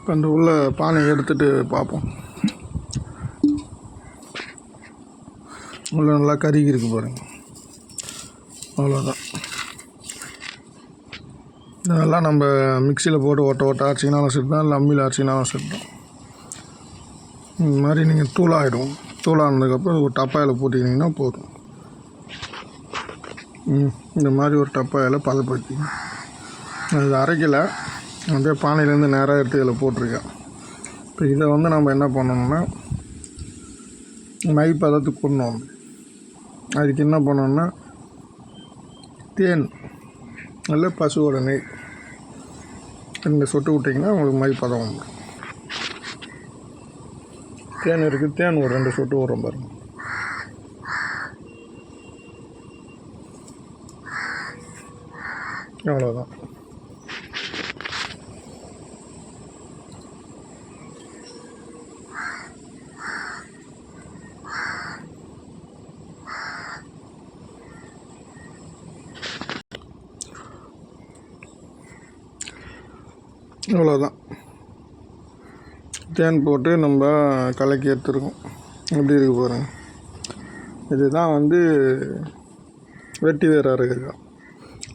இப்போ அந்த உள்ள பானை எடுத்துகிட்டு பார்ப்போம். உள்ள நல்லா கருகி இருக்கு பாருங்க. அவ்வளோதான் இதெல்லாம் நம்ம மிக்சியில் போட்டு ஒட்ட ஒட்ட அரைச்சிங்கனாலும் சரி தான் இல்லை அம்மியில் அரைச்சிங்கனாலும் சரி தான் இந்த மாதிரி நீங்கள் தூளாகிடும் தூளானதுக்கப்புறம் ஒரு டப்பாயில் போட்டுக்கிட்டிங்கன்னா போதும். இந்த மாதிரி ஒரு டப்பாயில் பதப்படுத்திக்கணும். அது அரைக்கலை. அப்படியே பானையிலேருந்து நேராக எடுத்து இதில் போட்டிருக்கேன். இப்போ இதை வந்து நம்ம என்ன பண்ணணும்னா மை பதத்துக்கு கொண்டு அதுக்கு என்ன பண்ணணும்னா தேன் நல்ல பசுவோட நெய். ரெண்டு சொட்டு விட்டிங்கன்னா உங்களுக்கு மை பதம் வந்துடும் தேன் இருக்குது தேன் ஒரு ரெண்டு சொட்டு வரும் பாருங்க. அவ்வளோதான் இவ்வளோதான் தேன் போட்டு நம்ம கலக்கி எடுத்துருக்கோம். எப்படி இருக்கு பாருங்க. இதுதான் வந்து வெட்டி வேற அரைக்கிறது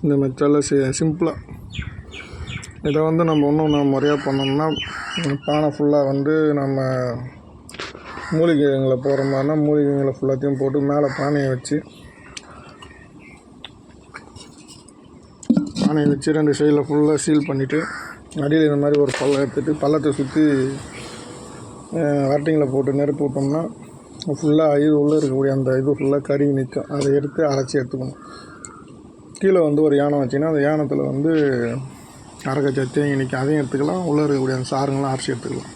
இந்த மெத்தடில் சி சிம்பிளாக இதை வந்து நம்ம இன்னும் நம்ம முறையாக பண்ணோம்னா பானை ஃபுல்லாக வந்து நம்ம மூலிகைங்களை போடுற மாதிரினா மூலிகைங்களை ஃபுல்லாத்தையும் போட்டு மேலே பானையை வச்சு பானையை வச்சு ரெண்டு சைடில் ஃபுல்லாக சீல் பண்ணிவிட்டு அடியில் இந்த மாதிரி ஒரு பள்ளம் எடுத்துகிட்டு பள்ளத்தை சுற்றி வரட்டிங்கில் போட்டு நெருப்பு விட்டோம்னா ஃபுல்லாக இது உள்ளே இருக்கக்கூடிய அந்த இது ஃபுல்லாக கருகி நிற்கும் அதை எடுத்து அரைச்சி எடுத்துக்கணும். கீழே வந்து ஒரு யானம் வச்சிங்கன்னா அந்த யானத்தில் வந்து அரைக்கச்சா தேங்கி நிற்கும் அதையும் எடுத்துக்கலாம். உள்ளே இருக்கக்கூடிய அந்த சாருங்களாம் அரைச்சி எடுத்துக்கலாம்.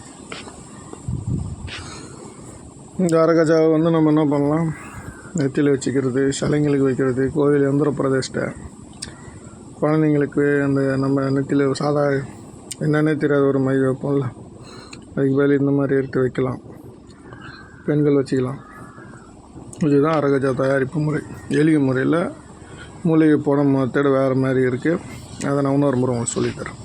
இந்த அரைக்கச்சாவை வந்து நம்ம என்ன பண்ணலாம்? நெத்தியில் வச்சுக்கிறது சிலைங்களுக்கு வைக்கிறது கோவில் எந்திர பிரதிஷ்டை குழந்தைங்களுக்கு அந்த நம்ம நெத்தியில் சாதா என்னன்னே தெரியாத ஒரு மை வைப்போம்ல. அதுக்கு பதில் இந்த மாதிரி எடுத்து வைக்கலாம். பெண்கள் வச்சுக்கலாம். இதுதான் அரகஜா தயாரிப்பு முறை. எளிய முறையில் மூலிகை போட தேட வேறு மாதிரி இருக்குது அதை நான் இன்னொரு முறை உங்களுக்கு சொல்லித்தரேன்